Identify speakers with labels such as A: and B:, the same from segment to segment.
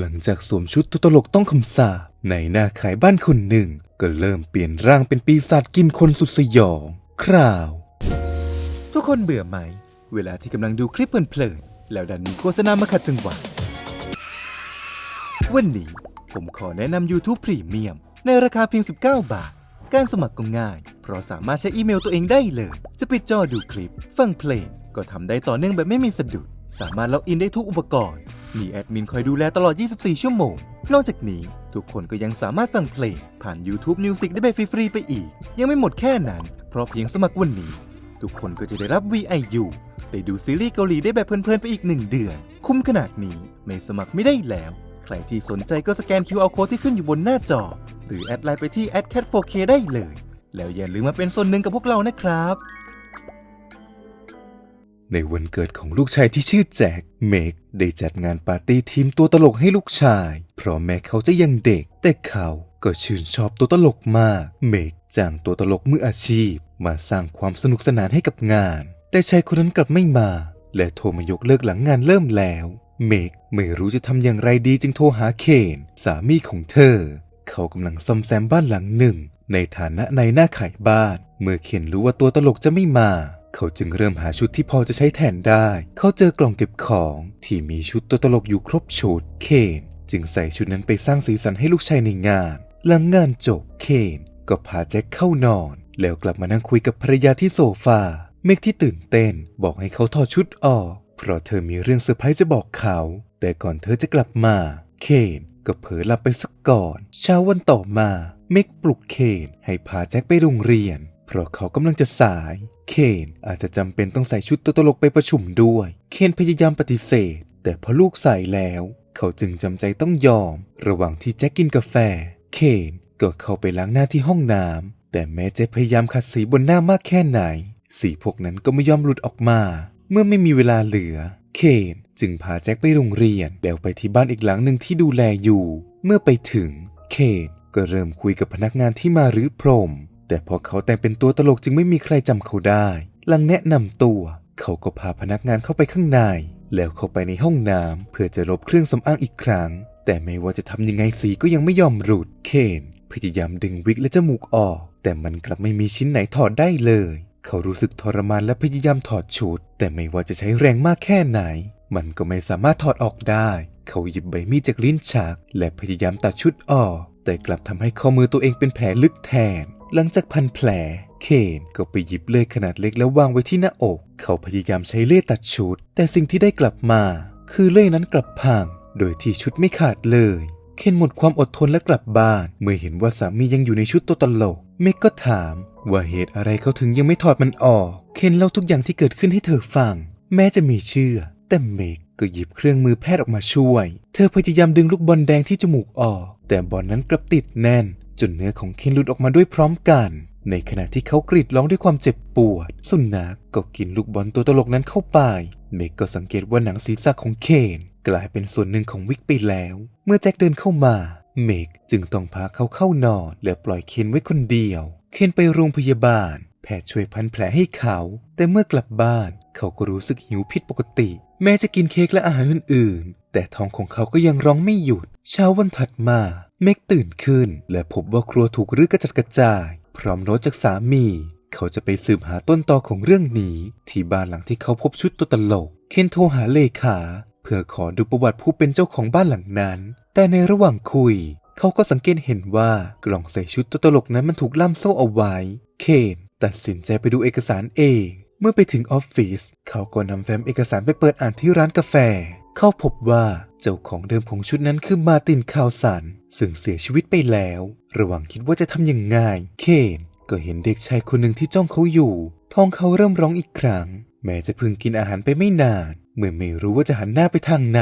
A: หลังจากสวมชุดตัวตลกต้องคำสาในหน้าขายบ้านคนหนึ่ง ก็เริ่มเปลี่ยนร่างเป็นปีศาจกินคนสุดสยองคราว ทุกคนเบื่อไหม เวลาที่กำลังดูคลิปเพลินๆแล้วดันมีโฆษณามาขัดจังหวะวันนี้ผมขอแนะนำ YouTube Premium ในราคาเพียง 19 บาท การสมัครก็ง่าย เพราะสามารถใช้อีเมลตัวเองได้เลย จะปิดจอดูคลิป ฟังเพลง ก็ทำได้ต่อเนื่องแบบไม่มีสะดุด สามารถล็อกอินได้ทุกอุปกรณ์ มีแอดมินคอยดูแลตลอด 24 ชั่วโมง นอกจากนี้ทุกคนก็ยังสามารถฟังเพลง ผ่าน YouTube Music ได้แบบฟรีๆไปอีก ยังไม่หมดแค่นั้น เพราะเพียงสมัครวันนี้ ทุกคนก็จะได้รับ VIU ได้ดูซีรีส์เกาหลีได้แบบเพลินๆไปอีก1เดือน คุ้มขนาดนี้ไม่สมัครไม่ได้แล้ว ใครที่สนใจก็สแกน QR Code ที่ขึ้นอยู่บนหน้าจอ หรือแอดไลน์ไปที่ @cat4k ได้เลย แล้วอย่าลืมมาเป็นส่วนหนึ่งกับพวกเรานะครับ ในวันเกิดของลูกชายที่ชื่อแจ็คเมกได้จัดงานปาร์ตี้ทีมตัวตลกให้ลูกชาย เพราะแม้เขาจะยังเด็ก แต่เขาก็ชื่นชอบตัวตลกมาก เมกจ้างตัวตลกมืออาชีพ มาสร้างความสนุกสนานให้กับงาน แต่ชายคนนั้นกลับไม่มา และโทรมายกเลิกหลังงานเริ่มแล้ว เมกไม่รู้จะทำอย่างไรดีจึงโทรหาเคนสามีของเธอ เขากำลังซ่อมแซมบ้านหลังหนึ่ง ในฐานะในหน้าขายบ้าน เมื่อเคนรู้ว่าตัวตลกจะไม่มา เขาจึงเริ่มหาชุดที่พอจะใช้แทนได้ เขาเจอกล่องเก็บของที่มีชุดตัวตลกอยู่ครบชุด เคนจึงใส่ชุดนั้นไปสร้างสีสันให้ลูกชายในงาน หลังงานจบ เคนก็พาแจ็คเข้านอน แล้วกลับมานั่งคุยกับภรรยาที่โซฟา เมกที่ตื่นเต้น บอกให้เขาถอดชุดออก เพราะเธอมีเรื่องเซอร์ไพรส์จะบอกเขา แต่ก่อนเธอจะกลับมา เคนก็เผลอหลับไปสักก่อน เช้าวันต่อมา เมกปลุกเคนให้พาแจ็คไปโรงเรียน เพราะเขากำลังจะสาย เคนอาจจะจำเป็นต้องใส่ชุดตัวตลกไปประชุมด้วย เคนพยายามปฏิเสธ แต่พอลูกใส่แล้ว เขาจึงจำใจต้องยอม ระหว่างที่แจ็คกินกาแฟ เคนก็เข้าไปล้างหน้าที่ห้องน้ำแต่แม้จะพยายามขัดสีบนหน้ามากแค่ไหน สีพวกนั้นก็ไม่ยอมหลุดออกมา เมื่อไม่มีเวลาเหลือ เคนจึงพาแจ็คไปโรงเรียนแล้วไปที่บ้านอีกหลังหนึ่งที่ดูแลอยู่ เมื่อไปถึง เคนก็เริ่มคุยกับพนักงานที่มารื้อพรม แต่พอเขาแต่งเป็นตัวตลกจึงไม่มีใครจำเขาได้ หลังแนะนำตัว เขาก็พาพนักงานเข้าไปข้างใน แล้วเข้าไปในห้องน้ำเพื่อจะลบเครื่องสำอางอีกครั้ง แต่ไม่ว่าจะทำยังไงสีก็ยังไม่ยอมหลุด เคนพยายามดึงวิกและจมูกออก แต่มันกลับไม่มีชิ้นไหนถอดได้เลย เขารู้สึกทรมานและพยายามถอดชุด แต่ไม่ว่าจะใช้แรงมากแค่ไหน มันก็ไม่สามารถถอดออกได้ เขาหยิบใบมีดจากลิ้นชัก และพยายามตัดชุดออก แต่กลับทำให้ข้อมือตัวเองเป็นแผลลึกแทน หลังจากพันแผล เคนก็ไปหยิบเลื่อยขนาดเล็กแล้ววางไว้ที่หน้าอก เขาพยายามใช้เลื่อยตัดชุด แต่สิ่งที่ได้กลับมา คือเลื่อยนั้นกลับพัง โดยที่ชุดไม่ขาดเลย เคนหมดความอดทนและกลับบ้าน เมื่อเห็นว่าสามียังอยู่ในชุดตัวตลก เมกก็ถามว่าเหตุอะไรเขาถึงยังไม่ถอดมันออก เคนเล่าทุกอย่างที่เกิดขึ้นให้เธอฟัง แม้จะมีเชื่อ แต่เมกก็หยิบเครื่องมือแพทย์ออกมาช่วย เธอพยายามดึงลูกบอลแดงที่จมูกออก แต่บอลนั้นกลับติดแน่น จนเนื้อของเคนหลุดออกมาด้วยพร้อมกัน ในขณะที่เขากรีดร้องด้วยความเจ็บปวด สุนัขก็กินลูกบอลตัวตลกนั้นเข้าไป เมกก็สังเกตว่าหนังศีรษะของเคนกลายเป็นส่วนหนึ่งของวิกไปแล้ว เมื่อแจ็คเดินเข้ามา เมกจึงต้องพาเขาเข้านอนและปล่อยเคนไว้คนเดียว เคนไปโรงพยาบาล แพทย์ช่วยพันแผลให้เขา แต่เมื่อกลับบ้านเขาก็รู้สึกหิวผิดปกติ แม้จะกินเค้กและอาหารอื่นๆ แต่ท้องของเขาก็ยังร้องไม่หยุด เช้าวันถัดมา เมกตื่นขึ้น และพบว่าครัวถูกรื้อกระจัดกระจาย พร้อมโน้ตจากสามี เขาจะไปสืบหาต้นตอของเรื่องนี้ ที่บ้านหลังที่เขาพบชุดตัวตลก เคนโทรหาเลขา เพื่อขอดูประวัติผู้เป็นเจ้าของบ้านหลังนั้น แต่ในระหว่างคุย เขาก็สังเกตเห็นว่ากล่องใส่ชุดตัวตลกนั้นมันถูกล่ามโซ่เอาไว้ เคนตัดสินใจไปดูเอกสารเอง เมื่อไปถึงออฟฟิศเขาก็นำแฟ้มเอกสารไปเปิดอ่านที่ร้านกาแฟ เขาพบว่าเจ้าของเดิมของชุดนั้นคือมาตินคาวสันซึ่งเสียชีวิตไปแล้ว ระหว่างคิดว่าจะทำอยังไงเคนก็เห็นเด็กชายคนหนึ่งที่จ้องเขาอยู่ ท้องเขาเริ่มร้องอีกครั้ง แม้จะเพิ่งกินอาหารไปไม่นาน เมื่อไม่รู้ว่าจะหันหน้าไปทางไหน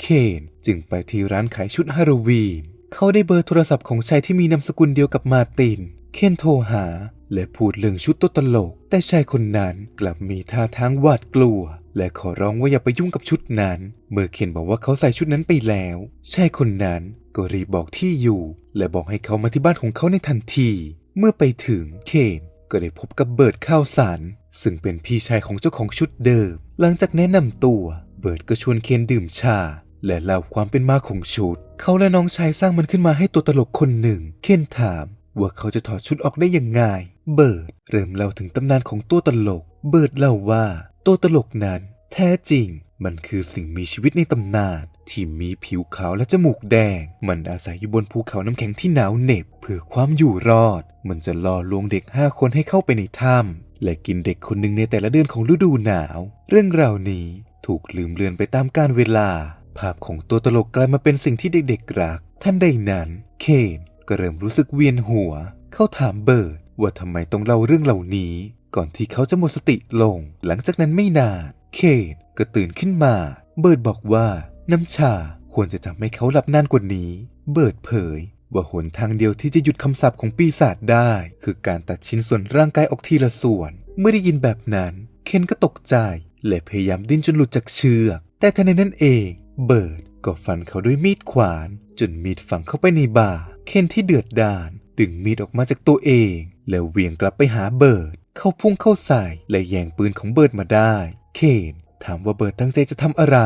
A: เคนจึงไปที่ร้านขายชุดฮาโลวีน เขาได้เบอร์โทรศัพท์ของชายที่มีนามสกุลเดียวกับมาติน เคนโทรหา และพูดเรื่องชุดตัวตลก แต่ชายคนนั้นกลับมีท่าทางหวาดกลัว และขอร้องว่าอย่าไปยุ่งกับชุดนั้น เมื่อเคนบอกว่าเขาใส่ชุดนั้นไปแล้ว ชายคนนั้นก็รีบบอกที่อยู่ และบอกให้เขามาที่บ้านของเขาในทันที เมื่อไปถึงเคนก็ได้พบกับเบิร์ดข้าวสารซึ่งเป็นพี่ชายของเจ้าของชุดเดิม หลังจากแนะนำตัว เบิร์ดก็ชวนเคนดื่มชา และเล่าความเป็นมาของชุด เขาและน้องชายสร้างมันขึ้นมาให้ตัวตลกคนหนึ่ง เคนถามว่าเขาจะถอดชุดออกได้ยังไง เบิร์ดเริ่มเล่าถึงตำนานของตัวตลก เบิร์ดเล่าว่า ตัวตลกนั้น แท้จริงมันคือสิ่งมีชีวิตในตำนานที่มีผิวขาวและจมูกแดง มันอาศัยอยู่บนภูเขาน้ำแข็งที่หนาวเหน็บ เพื่อความอยู่รอด มันจะล่อลวงเด็กห้าคนให้เข้าไปในถ้ำและกินเด็กคนหนึ่งในแต่ละเดือนของฤดูหนาว เรื่องราวนี้ถูกลืมเลือนไปตามกาลเวลา ภาพของตัวตลกกลายมาเป็นสิ่งที่เด็กๆรัก ท่านใดนั้น เคนก็เริ่มรู้สึกเวียนหัว เข้าถามเบิร์ดว่าทำไมต้องเล่าเรื่องเหล่านี้ ก่อนที่เขาจะหมดสติลง หลังจากนั้นไม่นาน เคนก็ตื่นขึ้นมา เบิร์ดบอกว่าน้ำชาควรจะทำให้เขาหลับนานกว่านี้ เบิร์ดเผย ว่าหนทางเดียวที่จะหยุดคำสาปของปีศาจได้ คือการตัดชิ้นส่วนร่างกายออกทีละส่วน เมื่อได้ยินแบบนั้น เคนก็ตกใจและพยายามดิ้นจนหลุดจากเชือก แต่ทันใดนั้นเอง เบิร์ดก็ฟันเขาด้วยมีดขวาน จนมีดฝังเข้าไปในบ่า เคนที่เดือดดาลดึงมีดออกมาจากตัวเอง แล้วเวียงกลับไปหาเบิร์ด เขาพุ่งเข้าใส่และแย่งปืนของเบิร์ดมาได้ เคนถามว่าเบิร์ดตั้งใจจะทำอะไร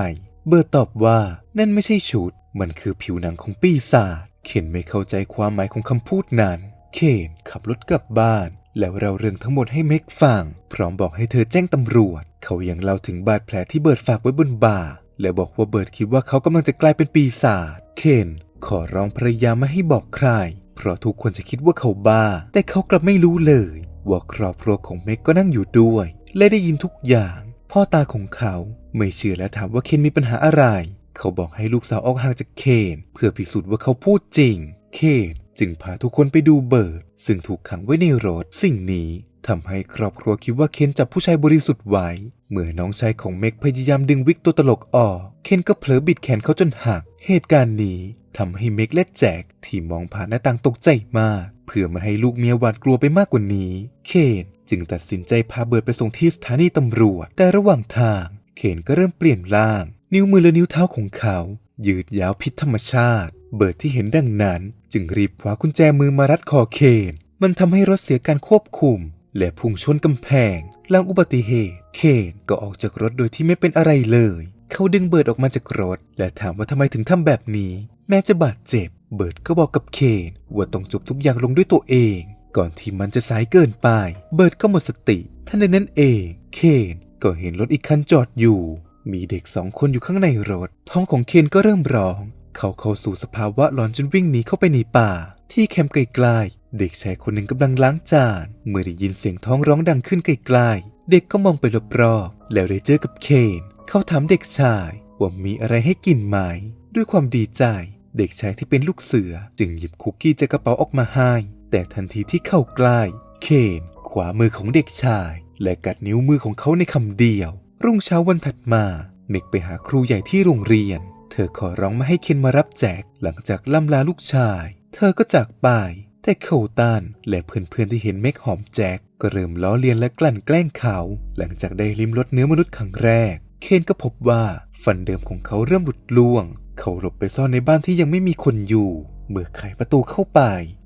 A: เบิร์ดตอบว่านั่นไม่ใช่ชุด มันคือผิวหนังของปีศาจเคนไม่เข้าใจความหมายของคำพูดนั้น เคนขับรถกลับบ้าน แล้วเราเรื่องทั้งหมดให้เมกฟัง พร้อมบอกให้เธอแจ้งตำรวจ เขายังเล่าถึงบาดแผลที่เบิร์ดฝากไว้บนบ่า และบอกว่าเบิร์ดคิดว่าเขากำลังจะกลายเป็นปีศาจ เคนขอร้องภรรยาไม่ให้บอกใคร เพราะทุกคนจะคิดว่าเขาบ้า แต่เขากลับไม่รู้เลย ว่าครอบครัวของเมกก็นั่งอยู่ด้วย และได้ยินทุกอย่าง พ่อตาของเขาไม่เชื่อและถามว่าเคนมีปัญหาอะไร เขาบอกให้ลูกสาวออกห่างจากเคนเพื่อพิสูจน์ว่าเขาพูดจริง เคนจึงพาทุกคนไปดูเบิร์ดซึ่งถูกขังไว้ในรถ สิ่งนี้ทำให้ครอบครัวคิดว่าเคนจับผู้ชายบริสุทธิ์ไว้ เมื่อน้องชายของเมกพยายามดึงวิกตัวตลกออก เคนก็เผลอบิดแขนเขาจนหัก เหตุการณ์นี้ทำให้เมกและแจ็คที่มองผ่านหน้าต่างตกใจมาก เพื่อไมาให้ลูกเมียหวาดกลัวไปมากกว่านี้ เคนจึงตัดสินใจพาเบิร์ดไปส่งที่สถานีตำรวจ แต่ระหว่างทาง เคนก็เริ่มเปลี่ยนร่าง นิ้วมือและนิ้วเท้าของเขา ยืดยาวผิดธรรมชาติ เบิร์ดที่เห็นดังนั้น จึงรีบคว้ากุญแจมือมารัดคอเคน มันทำให้รถเสียการควบคุม และพุ่งชนกำแพง หลังอุบัติเหตุ เคนก็ออกจากรถโดยที่ไม่เป็นอะไรเลย เขาดึงเบิร์ดออกมาจากรถ และถามว่าทำไมถึงทำแบบนี้ แม้จะบาดเจ็บ เบิร์ดก็บอกกับเคนว่าต้องจบทุกอย่างลงด้วยตัวเอง ก่อนที่มันจะสายเกินไป เบิร์ดก็หมดสติท่านใดนั้นเอง เคนก็เห็นรถอีกคันจอดอยู่ มีเด็กสองคนอยู่ข้างในรถ ท้องของเคนก็เริ่มร้อง เขาเข้าสู่สภาวะหลอนจนวิ่งหนีเข้าไปในป่า ที่แคมป์ไกลๆเด็กชายคนหนึ่งกำลังล้างจาน เมื่อได้ยินเสียงท้องร้องดังขึ้นไกลๆเด็กก็มองไปรอบๆแล้วได้เจอกับเคนเขาถามเด็กชายว่ามีอะไรให้กินไหม ด้วยความดีใจ เด็กชายที่เป็นลูกเสือจึงหยิบคุกกี้จากกระเป๋าออกมาให้แต่ทันทีที่เข้าใกล้เคนขวามือของเด็กชาย และกัดนิ้วมือของเขาในคำเดียว รุ่งเช้าวันถัดมาเมกไปหาครูใหญ่ที่โรงเรียน เธอขอร้องมาให้เคนมารับแจก หลังจากล่ำลาลูกชาย เธอก็จากไปแต่โคตันและเพื่อนๆที่เห็นเมกหอมแจ็คก็เริ่มล้อเลียนและกลั่นแกล้งเขา หลังจากได้ลิ้มรสเนื้อมนุษย์ครั้งแรก เคนก็พบว่าฟันเดิมของเขาเริ่มหลุดล่วง เขาหลบไปซ่อนในบ้านที่ยังไม่มีคนอยู่ เมื่อไขประตูเข้าไป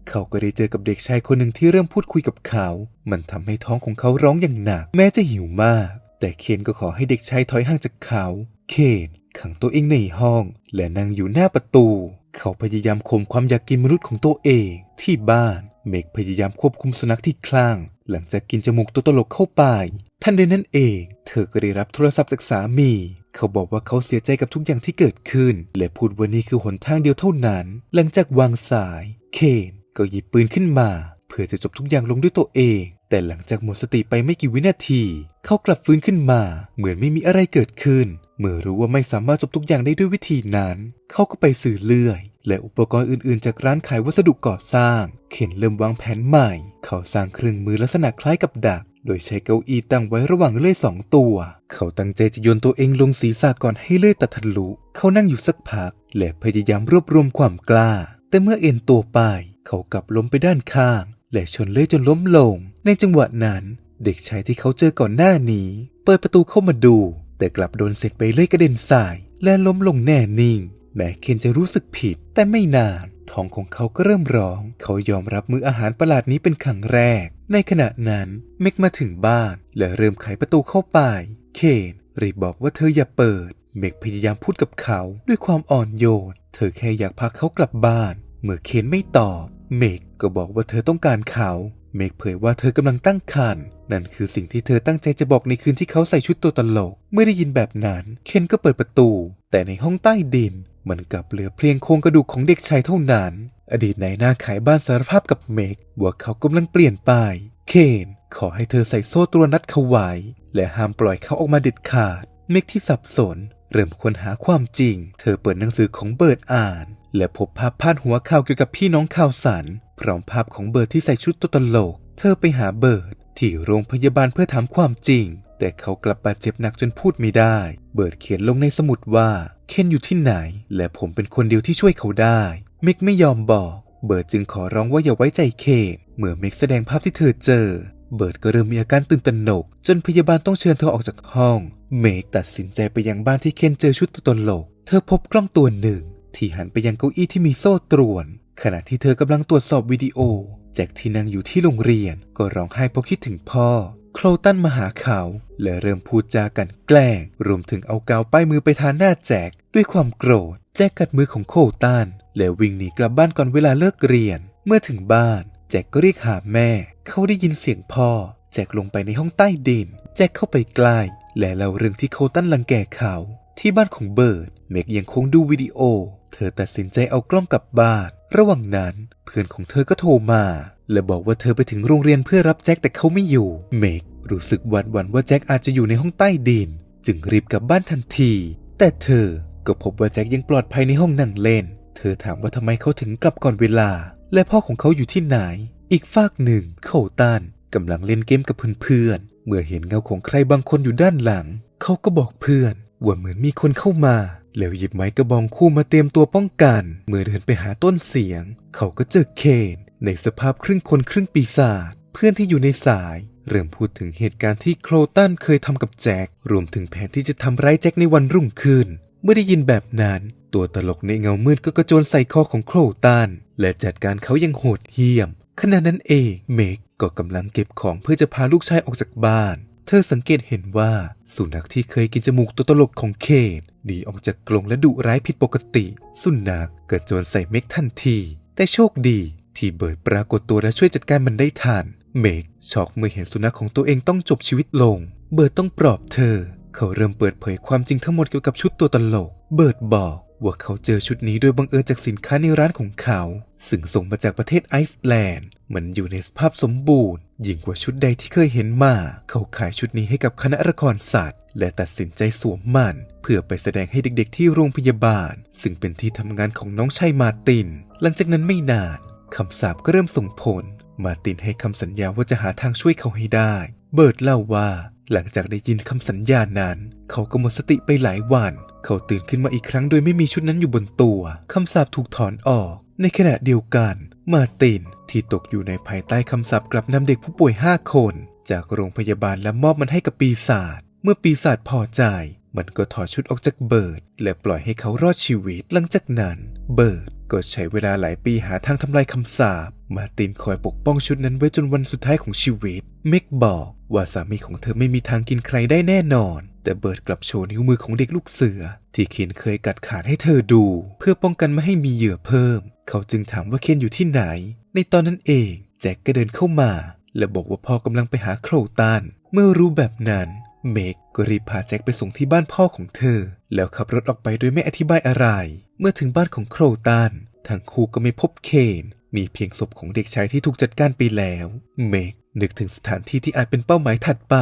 A: เขาก็ได้เจอกับเด็กชายคนหนึ่งที่เริ่มพูดคุยกับเขา มันทำให้ท้องของเขาร้องอย่างหนัก แม้จะหิวมาก แต่เคนก็ขอให้เด็กชายถอยห่างจากเขา เคนขังตัวเองในห้อง และนั่งอยู่หน้าประตู เขาพยายามข่มความอยากกินมนุษย์ของตัวเอง ที่บ้าน เมกพยายามควบคุมสุนัขที่คลั่ง หลังจากกินจมูกตัวตลกเข้าไปท่านใดนั้นเอง เธอก็ได้รับโทรศัพท์จากสามี เขาบอกว่าเขาเสียใจกับทุกอย่างที่เกิดขึ้น และพูดว่านี่คือหนทางเดียวเท่านั้น หลังจากวางสาย เคนก็หยิบปืนขึ้นมา เพื่อจะจบทุกอย่างลงด้วยตัวเอง แต่หลังจากหมดสติไปไม่กี่วินาที เขากลับฟื้นขึ้นมา เหมือนไม่มีอะไรเกิดขึ้น เมื่อรู้ว่าไม่สามารถจบทุกอย่างได้ด้วยวิธีนั้น เขาก็ไปซื้อเลื่อย และอุปกรณ์อื่นๆ จากร้านขายวัสดุก่อสร้างเข็นเริ่มวางแผนใหม่ เขาสร้างเครื่องมือลักษณะคล้ายกับดัก โดยใช้เก้าอี้ตั้งไว้ระหว่างเลื่อยสองตัว เขาตั้งใจจะโยนตัวเองลงศีรษะก่อนให้เลื่อยตัดทะลุ เขานั่งอยู่สักพัก และพยายามรวบรวมความกล้า แต่เมื่อเอ็นตัวไป เขากลับล้มไปด้านข้าง และชนเลื่อยจนล้มลง ในจังหวะนั้น เด็กชายที่เขาเจอก่อนหน้านี้ เปิดประตูเข้ามาดู แต่กลับโดนเสร็จไปเลื่อยกระเด็นใส่และล้มลงแน่นิ่ง แม้เคนจะรู้สึกผิด แต่ไม่นานท้องของเขาก็เริ่มร้อง เขายอมรับมื้ออาหารประหลาดนี้เป็นครั้งแรก ในขณะนั้นเมกมาถึงบ้าน และเริ่มไขประตูเข้าไป เคนรีบบอกว่าเธออย่าเปิด เมกพยายามพูดกับเขาด้วยความอ่อนโยน เธอแค่อยากพาเขากลับบ้าน เมื่อเคนไม่ตอบ เมกก็บอกว่าเธอต้องการเขา เมกเผยว่าเธอกำลังตั้งครรภ์นั่นคือสิ่งที่เธอตั้งใจจะบอกในคืนที่เขาใส่ชุดตัวตลก เมื่อได้ยินแบบนั้น เคนก็เปิดประตู แต่ในห้องใต้ดิน มันกลับเหลือเพียงโครงกระดูกของเด็กชายเท่านั้น อดีตนายหน้าขายบ้านสารภาพกับเมกว่าเขากำลังเปลี่ยนไป เคนขอให้เธอใส่โซ่ตรวนัดเขาไว้และห้ามปล่อยเขาออกมาเด็ดขาด เมกที่สับสน เริ่มค้นหาความจริง เธอเปิดหนังสือของเบิร์ดอ่าน และพบภาพพาดหัวข่าวเกี่ยวกับพี่น้องข่าวสารพร้อมภาพของเบิร์ดที่ใส่ชุดตัวตลก เธอไปหาเบิร์ดที่โรงพยาบาลเพื่อถามความจริง แต่เขากลับบาดเจ็บหนักจนพูดไม่ได้ เบิร์ดเขียนลงในสมุดว่า เคนอยู่ที่ไหน และผมเป็นคนเดียวที่ช่วยเขาได้ มิกไม่ยอมบอก เบิร์ดจึงขอร้องว่าอย่าไว้ใจเคนเมื่อมิกแสดงภาพที่เธอเจอ เบิร์ดก็เริ่มมีอาการตื่นตระหนก จนพยาบาลต้องเชิญเธอออกจากห้อง เมกตัดสินใจไปยังบ้านที่เคนเจอชุดตัวตลก เธอพบกล้องตัวหนึ่ง ที่หันไปยังเก้าอี้ที่มีโซ่ตรวน ขณะที่เธอกำลังตรวจสอบวิดีโอแจ็คที่นั่งอยู่ที่โรงเรียนก็ร้องไห้เพราะคิดถึงพ่อ โคลตันมาหาเขาและเริ่มพูดจากันแกล้ง รวมถึงเอากาวป้ายมือไปทาหน้าแจ็คด้วยความโกรธ แจ็คกัดมือของโคลตันและวิ่งหนีกลับบ้านก่อนเวลาเลิกเรียน เมื่อถึงบ้าน แจ็คก็เรียกหาแม่ เขาได้ยินเสียงพ่อ แจ็คลงไปในห้องใต้ดิน แจ็คเข้าไปใกล้และเล่าเรื่องที่โคลตันลังแกเขา ที่บ้านของเบิร์ดเมกยังคงดูวิดีโอ เธอตัดสินใจเอากล้องกลับบ้าน ระหว่างนั้น เพื่อนของเธอก็โทรมา และบอกว่าเธอไปถึงโรงเรียนเพื่อรับแจ็คแต่เขาไม่อยู่ เมกรู้สึกหวาดหวั่นว่าแจ็คอาจจะอยู่ในห้องใต้ดิน จึงรีบกลับบ้านทันที แต่เธอก็พบว่าแจ็คยังปลอดภัยในห้องนั่งเล่น เธอถามว่าทำไมเขาถึงกลับก่อนเวลา และพ่อของเขาอยู่ที่ไหน อีกฝากหนึ่งโคตันกำลังเล่นเกมกับเพื่อนๆ เมื่อเห็นเงาของใครบางคนอยู่ด้านหลัง เขาก็บอกเพื่อนว่าเหมือนมีคนเข้ามา แล้วหยิบไม้กระบองคู่มาเตรียมตัวป้องกัน เมื่อเดินไปหาต้นเสียง เขาก็เจอเคน ในสภาพครึ่งคนครึ่งปีศาจเพื่อนที่อยู่ในสาย เริ่มพูดถึงเหตุการณ์ที่โคลตันเคยทำกับแจ็ครวมถึงแผนที่จะทำร้ายแจ็คในวันรุ่งขึ้น เมื่อได้ยินแบบนั้น ตัวตลกในเงามืดก็กระโจนใส่คอของโคลตันและจัดการเขาอยังโหดเหี้ยมขณะนั้นเองเมกก็กำลังเก็บของเพื่อจะพาลูกชายออกจากบ้าน เธอสังเกตเห็นว่าสุนัขที่เคยกินจมูกตัวตลกของเคนหนีออกจากกรงและดุร้ายผิดปกติ สุนัขกระโจนใส่เมกทันที แต่โชคดี ที่เบิร์ดปรากฏตัวและช่วยจัดการมันได้ทันเมกช็อกเมื่อเห็นสุนัขของตัวเองต้องจบชีวิตลง เบิร์ดต้องปลอบเธอ เขาเริ่มเปิดเผยความจริงทั้งหมดเกี่ยวกับชุดตัวตลก เบิร์ดบอกว่าเขาเจอชุดนี้โดยบังเอิญจากสินค้าในร้านของเขา ซึ่งส่งมาจากประเทศไอซ์แลนด์ มันอยู่ในสภาพสมบูรณ์ ยิ่งกว่าชุดใดที่เคยเห็นมา เขาขายชุดนี้ให้กับคณะละครศาสตร์และตัดสินใจสวมมัน เพื่อไปแสดงให้เด็กๆที่โรงพยาบาล ซึ่งเป็นที่ทำงานของน้องชายมาติน หลังจากนั้นไม่นาน คำสาปก็เริ่มส่งผล มาตินให้คำสัญญาว่าจะหาทางช่วยเขาให้ได้ เบิร์ดเล่าว่า หลังจากได้ยินคำสัญญานั้น เขาก็หมดสติไปหลายวัน เขาตื่นขึ้นมาอีกครั้งโดยไม่มีชุดนั้นอยู่บนตัวคำสาปถูกถอนออก ในขณะเดียวกัน มาตินที่ตกอยู่ในภายใต้คำสาปกลับนำเด็กผู้ป่วย5คน จากโรงพยาบาลและมอบมันให้กับปีศาจเมื่อปีศาจพอใจมันก็ถอดชุดออกจากเบิร์ดและปล่อยให้เขารอดชีวิต หลังจากนั้น เบิร์ด ก็ใช้เวลาหลายปีหาทางทำลายคำสาปมาตินคอยปกป้องชุดนั้นไว้จนวันสุดท้ายของชีวิต เมกบอกว่าสามีของเธอไม่มีทางกินใครได้แน่นอน แต่เบิร์ดกลับโชว์นิ้วมือของเด็กลูกเสือ ที่เคนเคยกัดขาดให้เธอดู เพื่อป้องกันไม่ให้มีเหยื่อเพิ่ม เขาจึงถามว่าเคนอยู่ที่ไหน ในตอนนั้นเอง แจ็คก็เดินเข้ามา และบอกว่าพ่อกำลังไปหาโคลตันเมื่อรู้แบบนั้น เมกก็รีบพาแจ็คไปส่งที่บ้านพ่อของเธอ แล้วขับรถออกไปโดยไม่อธิบายอะไร เมื่อถึงบ้านของโคลตันทั้งคู่ก็ไม่พบเคน มีเพียงศพของเด็กชายที่ถูกจัดการไปแล้ว เมกนึกถึงสถานที่ที่อาจเป็นเป้าหมายถัดไป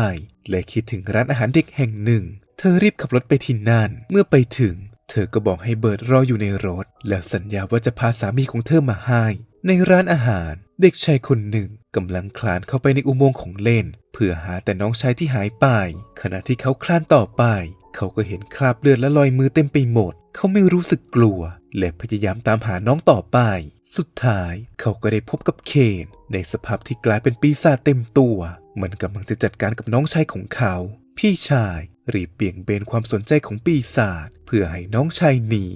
A: และคิดถึงร้านอาหารเด็กแห่งหนึ่ง เธอรีบขับรถไปที่นั่น เมื่อไปถึง เธอก็บอกให้เบิร์ดรออยู่ในรถ แล้วสัญญาว่าจะพาสามีของเธอมาให้ ในร้านอาหารเด็กชายคนหนึ่งกำลังคลานเข้าไปในอุโมงค์ของเล่น เพื่อหาแต่น้องชายที่หายไป ขณะที่เขาคลานต่อไป เขาก็เห็นคราบเลือดและรอยมือเต็มไปหมด เขาไม่รู้สึกกลัว และพยายามตามหาน้องต่อไป สุดท้ายเขาก็ได้พบกับเคนในสภาพที่กลายเป็นปีศาจเต็มตัว มันกำลังจะจัดการกับน้องชายของเขา พี่ชายรีบเบี่ยงเบนความสนใจของปีศาจเพื่อให้น้องชายหนี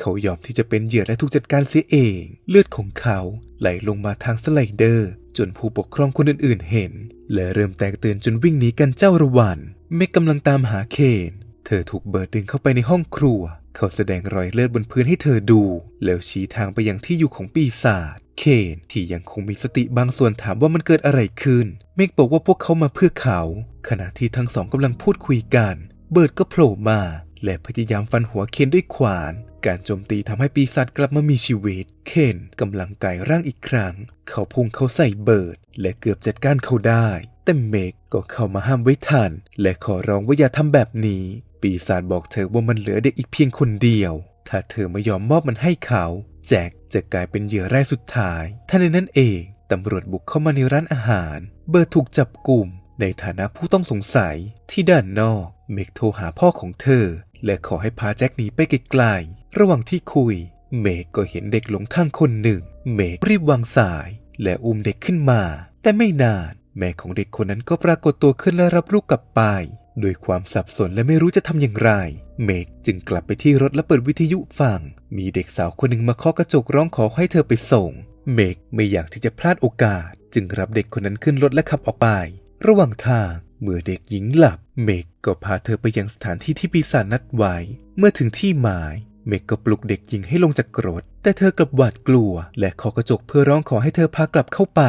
A: เขายอมที่จะเป็นเหยื่อและถูกจัดการเสียเอง เลือดของเขาไหลลงมาทางสไลเดอร์ จนผู้ปกครองคนอื่นๆ เห็น และเริ่มแตกตื่นจนวิ่งหนีกันเจ้าระวันเมกกำลังตามหาเคนเธอถูกเบิร์ดดึงเข้าไปในห้องครัว เขาแสดงรอยเลือดบนพื้นให้เธอดู แล้วชี้ทางไปยังที่อยู่ของปีศาจเคนที่ยังคงมีสติบางส่วนถามว่ามันเกิดอะไรขึ้น เมกบอกว่าพวกเขามาเพื่อเขา ขณะที่ทั้งสองกำลังพูดคุยกัน เบิร์ดก็โผล่มา และพยายามฟันหัวเคนด้วยขวาน การโจมตีทำให้ปีศาจกลับมามีชีวิต เคนกำลังกายร่างอีกครั้ง เขาพุ่งเข้าใส่เบิร์ด และเกือบจัดการเขาได้ แต่เมกก็เข้ามาห้ามไว้ทัน และขอร้องว่าอย่าทำแบบนี้ ปีศาจบอกเธอว่ามันเหลือเด็กอีกเพียงคนเดียว ถ้าเธอไม่ยอมมอบมันให้เขา แจ็คจะกลายเป็นเหยื่อแรกสุดท้ายท่านในนั้นเองตำรวจบุกเข้ามาในร้านอาหาร เบิร์ดถูกจับกลุ่ม ในฐานะผู้ต้องสงสัยที่ด้านนอก เมกโทรหาพ่อของเธอ และขอให้พาแจ็คหนีไปไกลๆ ระหว่างที่คุย เมกก็เห็นเด็กหลงทางคนหนึ่ง เมกรีบวางสาย และอุ้มเด็กขึ้นมา แต่ไม่นาน แม่ของเด็กคนนั้นก็ปรากฏตัวขึ้นและรับลูกกลับไปด้วยความสับสนและไม่รู้จะทำอย่างไร เมกจึงกลับไปที่รถและเปิดวิทยุฟัง มีเด็กสาวคนหนึ่งมาเคาะกระจกร้องขอให้เธอไปส่ง เมกไม่อยากที่จะพลาดโอกาส จึงรับเด็กคนนั้นขึ้นรถและขับออกไป ระหว่างทาง เมื่อเด็กหญิงหลับ เมกก็พาเธอไปยังสถานที่ที่ปีศาจนัดไว้ เมื่อถึงที่หมาย เมกก็ปลุกเด็กหญิงให้ลงจากรถ แต่เธอกลับหวาดกลัว และเคาะกระจกเพื่อร้องขอให้เธอพากลับเข้าไป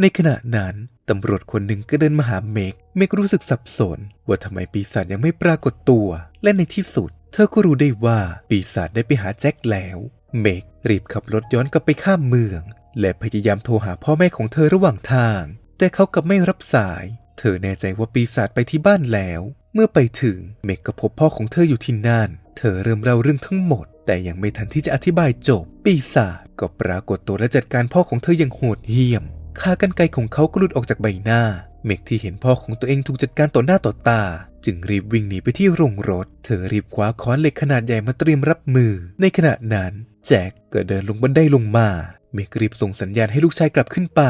A: ในขณะนั้นตำรวจคนหนึ่งก็เดินมาหาเมก เมกรู้สึกสับสน ว่าทำไมปีศาจยังไม่ปรากฏตัว และในที่สุด เธอก็รู้ได้ว่าปีศาจได้ไปหาแจ็คแล้ว เมกรีบขับรถย้อนกลับไปข้ามเมือง และพยายามโทรหาพ่อแม่ของเธอระหว่างทาง แต่เขากลับไม่รับสาย เธอแน่ใจว่าปีศาจไปที่บ้านแล้ว เมื่อไปถึงเมกก็พบพ่อของเธออยู่ที่นั่น เธอเริ่มเล่าเรื่องทั้งหมด แต่ยังไม่ทันที่จะอธิบายจบ ปีศาจก็ปรากฏตัวและจัดการพ่อของเธออย่างโหดเหี้ยมขากรรไกรของเขาก็หลุดออกจากใบหน้า เมกที่เห็นพ่อของตัวเองถูกจัดการต่อหน้าต่อตา จึงรีบวิ่งหนีไปที่โรงรถ เธอรีบคว้าค้อนเหล็กขนาดใหญ่มาเตรียมรับมือ ในขณะนั้นแจ็คก็เดินลงบันไดลงมา เมกรีบส่งสัญญาณให้ลูกชายกลับขึ้นไป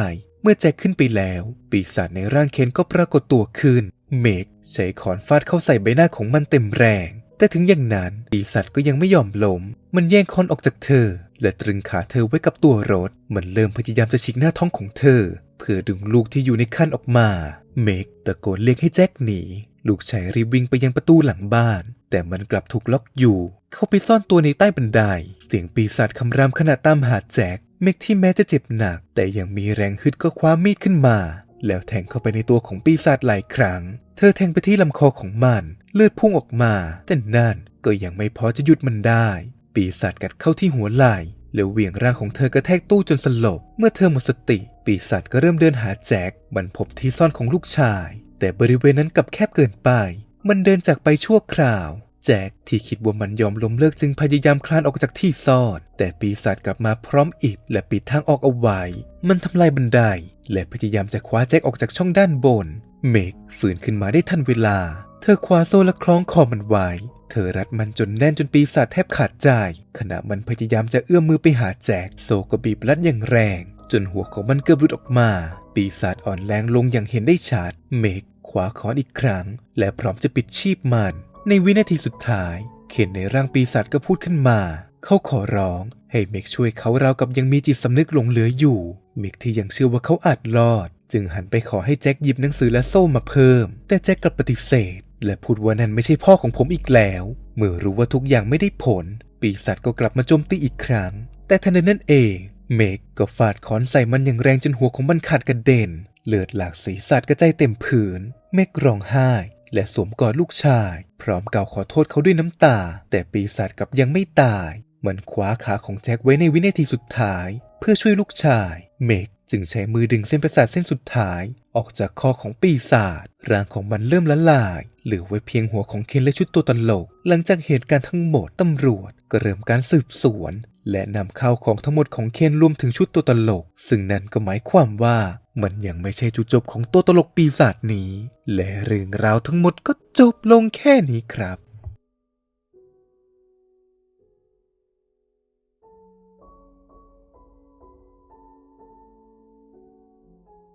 A: เมื่อแจ็คขึ้นไปแล้ว ปีศาจในร่างเคนก็ปรากฏตัวขึ้น เมกใช้ขอนฟาดเข้าใส่ใบหน้าของมันเต็มแรง แต่ถึงอย่างนั้นปีศาจก็ยังไม่ยอมล้ม มันแย่งคอนออกจากเธอ และตรึงขาเธอไว้กับตัวรถ มันเริ่มพยายามจะฉีกหน้าท้องของเธอ เพื่อดึงลูกที่อยู่ในคันออกมา เมกตะโกนเรียกให้แจ็คหนี ลูกชายรีบวิ่งไปยังประตูหลังบ้าน แต่มันกลับถูกล็อกอยู่ เขาไปซ่อนตัวในใต้บันได เสียงปีศาจคำรามขณะตามหาแจ็ค เมกที่แม้จะเจ็บหนัก แต่ยังมีแรงฮึดก็คว้ามีดขึ้นมา แล้วแทงเข้าไปในตัวของปีศาจหลายครั้ง เธอแทงไปที่ลำคอของมัน เลือดพุ่งออกมา แต่นั่นก็ยังไม่พอจะหยุดมันได้ ปีศาจกัดเข้าที่หัวไหล่แล้วเหวี่ยงร่างของเธอกระแทกตู้จนสลบ เมื่อเธอหมดสติ ปีศาจก็เริ่มเดินหาแจ็คมันพบที่ซ่อนของลูกชาย แต่บริเวณนั้นกลับแคบเกินไป มันเดินจากไปชั่วคราว แจ็คที่คิดว่ามันยอมล้มเลิกจึงพยายามคลานออกจากที่ซ่อน แต่ปีศาจกลับมาพร้อมอิฐและปิดทางออกเอาไว้ มันทำลายบันได และพยายามจะคว้าแจ็คออกจากช่องด้านบน เมกฝืนขึ้นมาได้ทันเวลา เธอคว้าโซ่และคล้องคอมันไว้ เธอรัดมันจนแน่นจนปีศาจแทบขาดใจ ขณะมันพยายามจะเอื้อมมือไปหาแจ็คโซ่ก็บีบรัดอย่างแรง จนหัวของมันเกือบหลุดออกมา ปีศาจอ่อนแรงลงอย่างเห็นได้ชัด เมกคว้าค้อนอีกครั้ง และพร้อมจะปิดชีพมัน ในวินาทีสุดท้าย เข็นในร่างปีศาจก็พูดขึ้นมา เขาขอร้องให้เมกช่วยเขาราวกับยังมีจิตสำนึกหลงเหลืออยู่ เมกที่ยังเชื่อว่าเขาอาจรอด จึงหันไปขอให้แจ็คหยิบหนังสือและโซ่มาเพิ่ม แต่แจ็คกลับปฏิเสธ และพูดว่านั่นไม่ใช่พ่อของผมอีกแล้ว เมื่อรู้ว่าทุกอย่างไม่ได้ผล ปีศาจก็กลับมาโจมตีอีกครั้ง แต่ทันใดนั้นเองเมกก็ฟาดค้อนใส่มันอย่างแรงจนหัวของมันขาดกระเด็น เลือดหลากสีสาดกระจายเต็มผืน เมกร้องไห้ และสวมกอดลูกชาย พร้อมกล่าวขอโทษเขาด้วยน้ำตา แต่ปีศาจกลับยังไม่ตาย มันคว้าขาของแจ็คไว้ในวินาทีสุดท้าย เพื่อช่วยลูกชาย เมกจึงใช้มือดึงเส้นประสาทเส้นสุดท้าย ออกจากคอของปีศาจร่างของมันเริ่มละลาย เหลือไว้เพียงหัวของเคนและชุดตัวตลก หลังจากเหตุการณ์ทั้งหมดตำรวจก็เริ่มการสืบสวน และนำข้าวของทั้งหมดของเคนรวมถึงชุดตัวตลก ซึ่งนั่นก็หมายความว่ามันยังไม่ใช่จุดจบของตัวตลกปีศาจนี้ และเรื่องราวทั้งหมดก็จบลงแค่นี้ครับ